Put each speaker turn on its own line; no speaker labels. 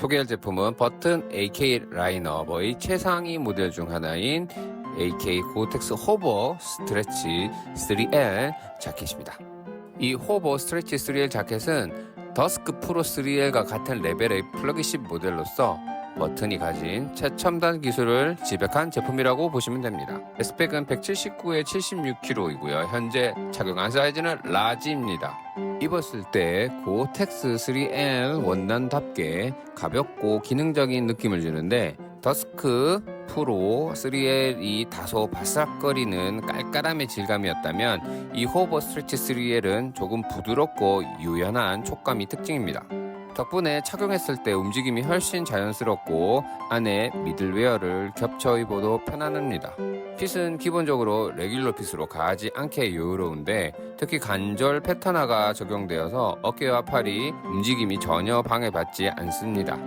소개할 제품은 버튼 AK 라인업의 최상위 모델 중 하나인 AK 고텍스 호버 스트레치 3L 자켓입니다. 이 호버 스트레치 3L 자켓은 더스크 프로 3L과 같은 레벨의 플러그십 모델로서 버튼이 가진 최첨단 기술을 지백한 제품이라고 보시면 됩니다. 스펙은 179에 76kg이고요. 현재 착용한 사이즈는 라지입니다. 입었을 때 고텍스 3L 원단답게 가볍고 기능적인 느낌을 주는데 더스크 프로 3L이 다소 바삭거리는 깔깔함의 질감이었다면 이 호버 스트레치 3L은 조금 부드럽고 유연한 촉감이 특징입니다. 덕분에 착용했을 때 움직임이 훨씬 자연스럽고 안에 미들웨어를 겹쳐 입어도 편안합니다. 핏은 기본적으로 레귤러 핏으로 가지 않게 여유로운데 특히 관절 패턴화가 적용되어서 어깨와 팔이 움직임이 전혀 방해받지 않습니다.